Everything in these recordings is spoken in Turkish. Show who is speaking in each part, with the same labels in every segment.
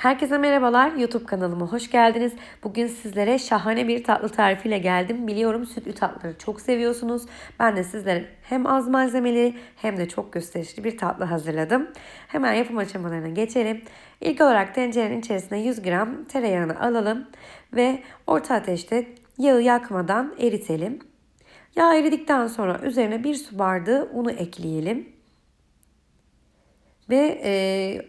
Speaker 1: Herkese merhabalar. YouTube kanalıma hoş geldiniz. Bugün sizlere şahane bir tatlı tarifiyle geldim. Biliyorum sütlü tatlıları çok seviyorsunuz. Ben de sizlere hem az malzemeli hem de çok gösterişli bir tatlı hazırladım. Hemen yapım aşamalarına geçelim. İlk olarak tencerenin içerisine 100 gram tereyağını alalım ve orta ateşte yağı yakmadan eritelim. Yağ eridikten sonra üzerine bir su bardağı unu ekleyelim. Ve e,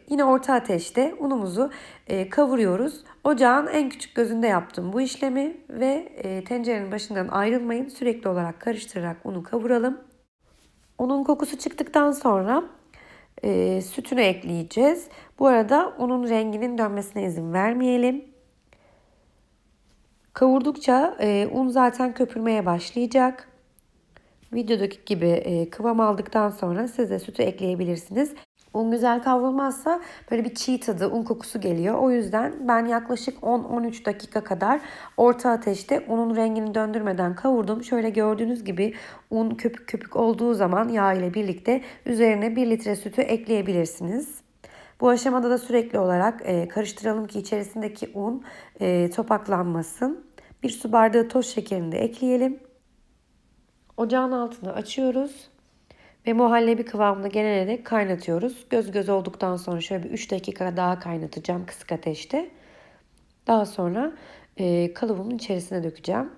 Speaker 1: yine orta ateşte unumuzu e, kavuruyoruz. Ocağın en küçük gözünde yaptım bu işlemi ve e, tencerenin başından ayrılmayın. Sürekli olarak karıştırarak unu kavuralım. Unun kokusu çıktıktan sonra e, sütünü ekleyeceğiz. Bu arada unun renginin dönmesine izin vermeyelim. Kavurdukça e, un zaten köpürmeye başlayacak. Videodaki gibi e, kıvam aldıktan sonra siz de sütü ekleyebilirsiniz. Un güzel kavrulmazsa böyle bir çiğ tadı, un kokusu geliyor. O yüzden ben yaklaşık 10-13 dakika kadar orta ateşte unun rengini döndürmeden kavurdum. Şöyle gördüğünüz gibi un köpük köpük olduğu zaman yağ ile birlikte üzerine 1 litre sütü ekleyebilirsiniz. Bu aşamada da sürekli olarak e, karıştıralım ki içerisindeki un e, topaklanmasın. Bir su bardağı toz şekerini de ekleyelim. Ocağın altını açıyoruz. Ve muhallebi kıvamına gelene dek kaynatıyoruz. Göz göz olduktan sonra şöyle bir 3 dakika daha kaynatacağım kısık ateşte. Daha sonra e, kalıbımın içerisine dökeceğim.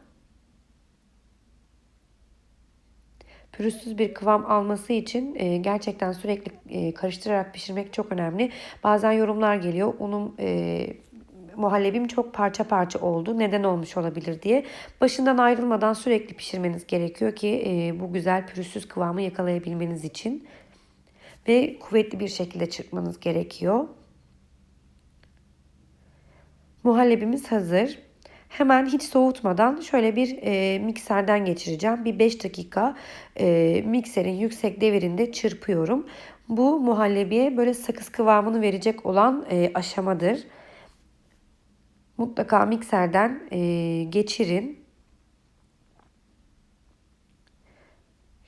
Speaker 1: Pürüzsüz bir kıvam alması için e, gerçekten sürekli e, karıştırarak pişirmek çok önemli. Bazen yorumlar geliyor. Unum e, muhallebim çok parça parça oldu. Neden olmuş olabilir diye. Başından ayrılmadan sürekli pişirmeniz gerekiyor ki e, bu güzel pürüzsüz kıvamı yakalayabilmeniz için. Ve kuvvetli bir şekilde çırpmanız gerekiyor. Muhallebimiz hazır. Hemen hiç soğutmadan şöyle bir e, mikserden geçireceğim. Bir 5 dakika e, mikserin yüksek devirinde çırpıyorum. Bu muhallebiye böyle sakız kıvamını verecek olan e, aşamadır mutlaka mikserden e, geçirin.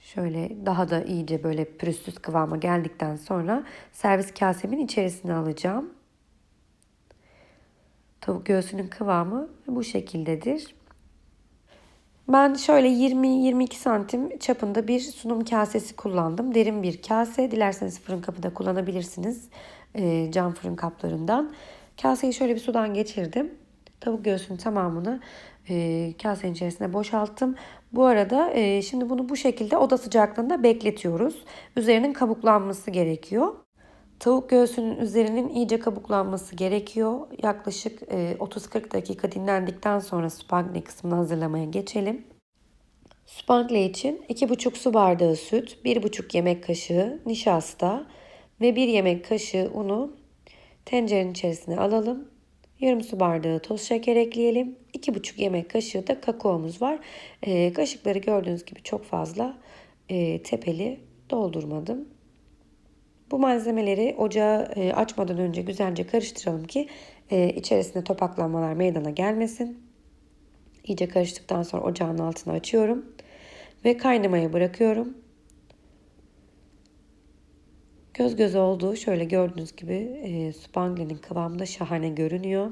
Speaker 1: Şöyle daha da iyice böyle pürüzsüz kıvama geldikten sonra servis kasemin içerisine alacağım. Tavuk göğsünün kıvamı bu şekildedir. Ben şöyle 20-22 santim çapında bir sunum kasesi kullandım. Derin bir kase. Dilerseniz fırın kapı kullanabilirsiniz. E, cam fırın kaplarından. Kaseyi şöyle bir sudan geçirdim. Tavuk göğsünün tamamını e, kasenin içerisine boşalttım. Bu arada e, şimdi bunu bu şekilde oda sıcaklığında bekletiyoruz. Üzerinin kabuklanması gerekiyor. Tavuk göğsünün üzerinin iyice kabuklanması gerekiyor. Yaklaşık e, 30-40 dakika dinlendikten sonra spangle kısmını hazırlamaya geçelim. Spangle için 2,5 su bardağı süt, 1,5 yemek kaşığı nişasta ve 1 yemek kaşığı unu tencerenin içerisine alalım. Yarım su bardağı toz şeker ekleyelim. 2,5 yemek kaşığı da kakaomuz var. E, kaşıkları gördüğünüz gibi çok fazla e, tepeli doldurmadım. Bu malzemeleri ocağı e, açmadan önce güzelce karıştıralım ki e, içerisinde topaklanmalar meydana gelmesin. İyice karıştıktan sonra ocağın altını açıyorum ve kaynamaya bırakıyorum. Göz göz olduğu şöyle gördüğünüz gibi e, spanglenin kıvamında şahane görünüyor.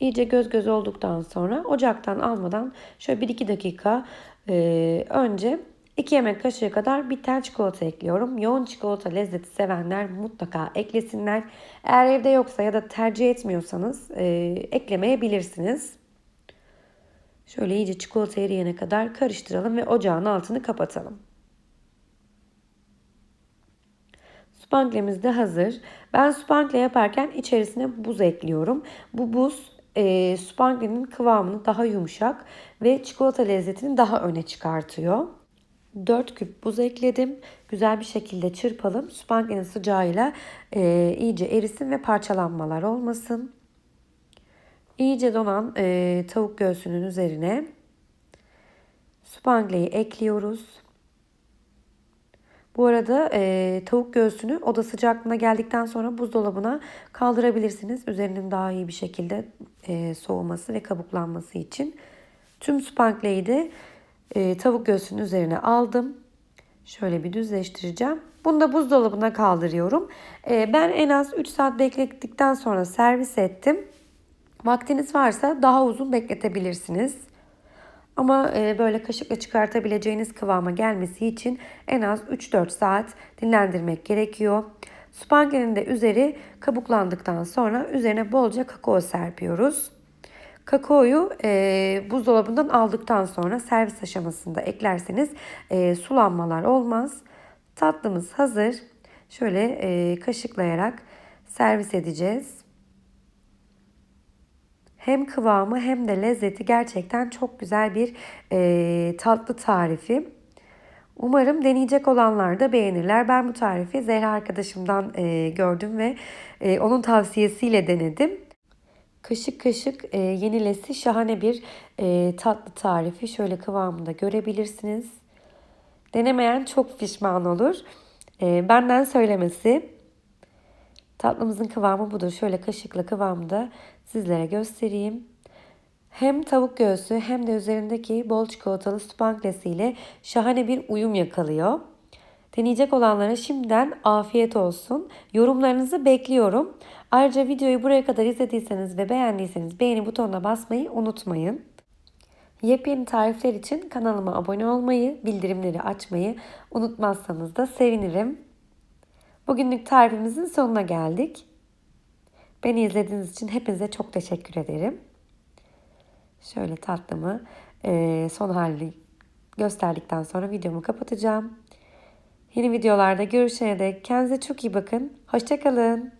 Speaker 1: İyice göz göz olduktan sonra ocaktan almadan şöyle 1-2 dakika e, önce 2 yemek kaşığı kadar bir tel çikolata ekliyorum. Yoğun çikolata lezzeti sevenler mutlaka eklesinler. Eğer evde yoksa ya da tercih etmiyorsanız e, eklemeyebilirsiniz. Şöyle iyice çikolata eriyene kadar karıştıralım ve ocağın altını kapatalım. Spanglemiz de hazır. Ben spangle yaparken içerisine buz ekliyorum. Bu buz e, spanglenin kıvamını daha yumuşak ve çikolata lezzetini daha öne çıkartıyor. 4 küp buz ekledim. Güzel bir şekilde çırpalım. Spanglenin sıcağıyla e, iyice erisin ve parçalanmalar olmasın. İyice donan e, tavuk göğsünün üzerine spangleyi ekliyoruz. Bu arada e, tavuk göğsünü oda sıcaklığına geldikten sonra buzdolabına kaldırabilirsiniz. Üzerinin daha iyi bir şekilde e, soğuması ve kabuklanması için. Tüm spankleyi de e, tavuk göğsünün üzerine aldım. Şöyle bir düzleştireceğim Bunu da buzdolabına kaldırıyorum. Ee, ben en az 3 saat beklettikten sonra servis ettim. Vaktiniz varsa daha uzun bekletebilirsiniz. Ama e, böyle kaşıkla çıkartabileceğiniz kıvama gelmesi için en az 3-4 saat dinlendirmek gerekiyor. Spangli'nin de üzeri kabuklandıktan sonra üzerine bolca kakao serpiyoruz. Kakaoyu e, buzdolabından aldıktan sonra servis aşamasında eklerseniz e, sulanmalar olmaz. Tatlımız hazır. Şöyle e, kaşıklayarak servis edeceğiz. Hem kıvamı hem de lezzeti gerçekten çok güzel bir e, tatlı tarifi. Umarım deneyecek olanlar da beğenirler. Ben bu tarifi Zehra arkadaşımdan e, gördüm ve e, onun tavsiyesiyle denedim. Kaşık kaşık e, yenilesi şahane bir e, tatlı tarifi. Şöyle kıvamında görebilirsiniz. Denemeyen çok pişman olur. E, benden söylemesi. Tatlımızın kıvamı budur. Şöyle kaşıkla kıvamda sizlere göstereyim. Hem tavuk göğsü hem de üzerindeki bol çikolatalı spanglesi ile şahane bir uyum yakalıyor. Deneyecek olanlara şimdiden afiyet olsun. Yorumlarınızı bekliyorum. Ayrıca videoyu buraya kadar izlediyseniz ve beğendiyseniz beğeni butonuna basmayı unutmayın. Yepyeni tarifler için kanalıma abone olmayı, bildirimleri açmayı unutmazsanız da sevinirim. Bugünlük tarifimizin sonuna geldik. Beni izlediğiniz için hepinize çok teşekkür ederim. Şöyle tatlımı e, son hali gösterdikten sonra videomu kapatacağım. Yeni videolarda görüşene dek kendinize çok iyi bakın. Hoşçakalın.